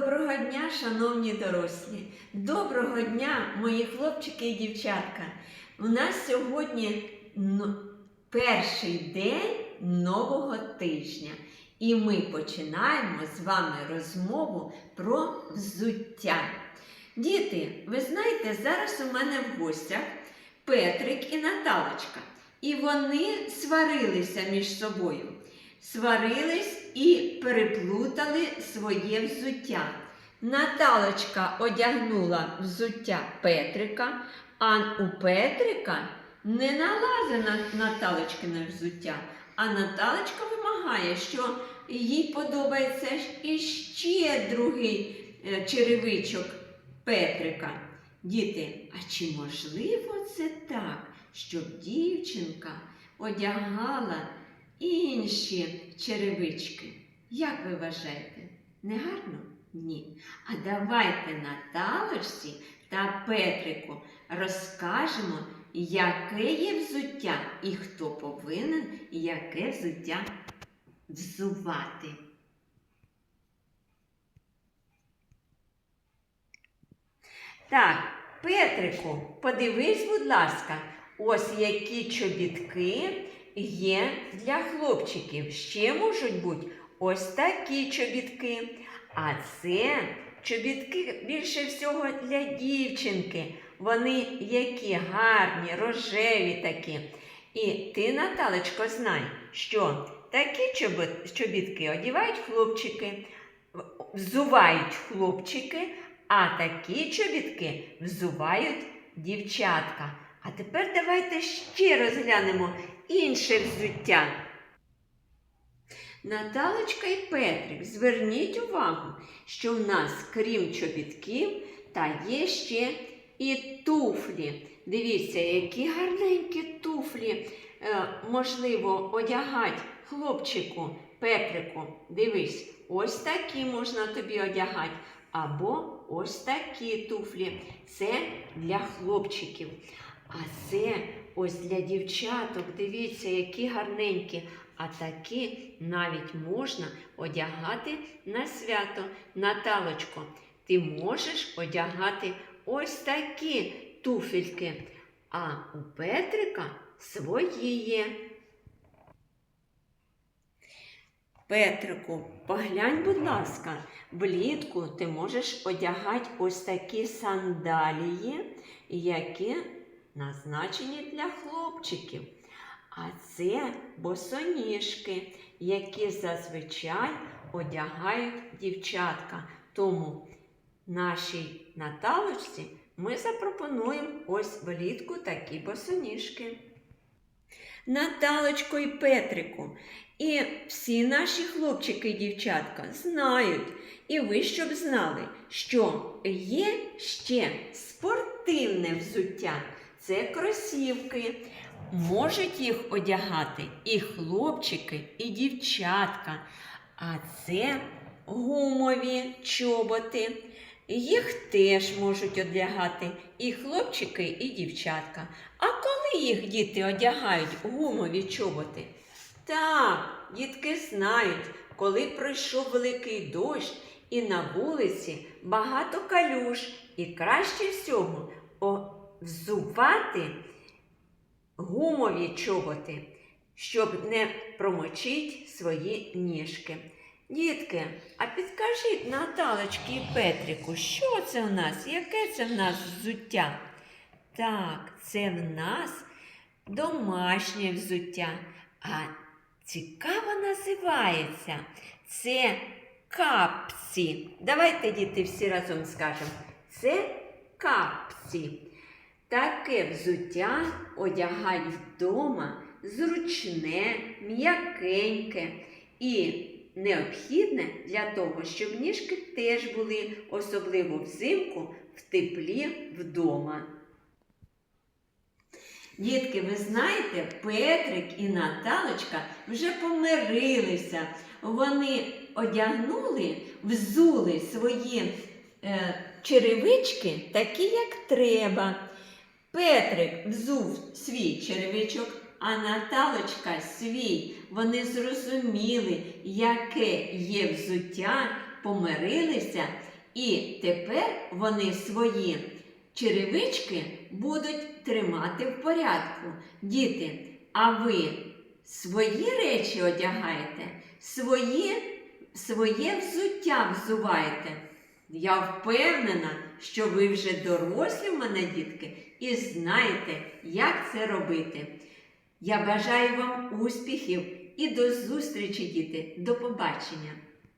Доброго дня, шановні дорослі! Доброго дня, мої хлопчики і дівчатка! У нас сьогодні перший день нового тижня, і ми починаємо з вами розмову про взуття. Діти, ви знаєте, зараз у мене в гостях Петрик і Наталочка. І вони сварилися між собою. Сварились і переплутали своє взуття. Наталочка одягнула взуття Петрика, а у Петрика не налазить на Наталочкине взуття. А Наталочка вимагає, що їй подобається іще другий е, черевичок Петрика. Діти, а чи можливо це так, щоб дівчинка одягала інші черевички? Як ви вважаєте? Не гарно? Ні. А давайте Наталочці та Петрику розкажемо, яке є взуття і хто повинен яке взуття взувати. Так, Петрику, подивись, будь ласка, ось які чобітки є для хлопчиків. Ще можуть бути ось такі чобітки. А це чобітки більше всього для дівчинки. Вони які гарні, рожеві такі. І ти, Наталечко, знай, що такі чобітки одягають хлопчики, взувають хлопчики, а такі чобітки взувають дівчатка. А тепер давайте ще розглянемо інше взуття. Наталочка і Петрик, зверніть увагу, що в нас, крім чобітків, та є ще і туфлі. Дивіться, які гарненькі туфлі е, можливо одягати хлопчику, Петрику. Дивись, ось такі можна тобі одягати. Або ось такі туфлі. Це для хлопчиків. А це ось для дівчаток. Дивіться, які гарненькі. А такі навіть можна одягати на свято. Наталочко, ти можеш одягати ось такі туфельки. А у Петрика свої є. Петрику, поглянь, будь ласка, влітку ти можеш одягати ось такі сандалії, які назначені для хлопчиків. А це босоніжки, які зазвичай одягають дівчатка. Тому нашій Наталочці ми запропонуємо ось влітку такі босоніжки. Наталочко і Петрику, і всі наші хлопчики і дівчатка знають, і ви щоб знали, що є ще спортивне взуття. Це кросівки. Можуть їх одягати і хлопчики, і дівчатка. А це гумові чоботи. Їх теж можуть одягати і хлопчики, і дівчатка. А коли їх діти одягають гумові чоботи? Так, дітки знають, коли пройшов великий дощ і на вулиці багато калюж, і краще всього взувати гумові чоботи, щоб не промочити свої ніжки. Дітки, а підкажіть Наталочки і Петрику, що це в нас? Яке це в нас взуття? Так, це в нас домашнє взуття. А цікаво називається. Це капці. Давайте, діти, всі разом скажемо. Це капці. Таке взуття одягають вдома зручне, м'якеньке і необхідне для того, щоб ніжки теж були, особливо взимку, в теплі вдома. Дітки, ви знаєте, Петрик і Наталочка вже помирилися. Вони одягнули, взули свої е, черевички такі, як треба. Петрик взув свій черевичок, а Наталочка свій. Вони зрозуміли, яке є взуття, помирилися І тепер вони свої черевички будуть тримати в порядку. Діти, а ви свої речі одягаєте, свої, своє взуття взуваєте. Я впевнена, що ви вже дорослі в мене, дітки, і знаєте, як це робити. Я бажаю вам успіхів і до зустрічі, діти. До побачення!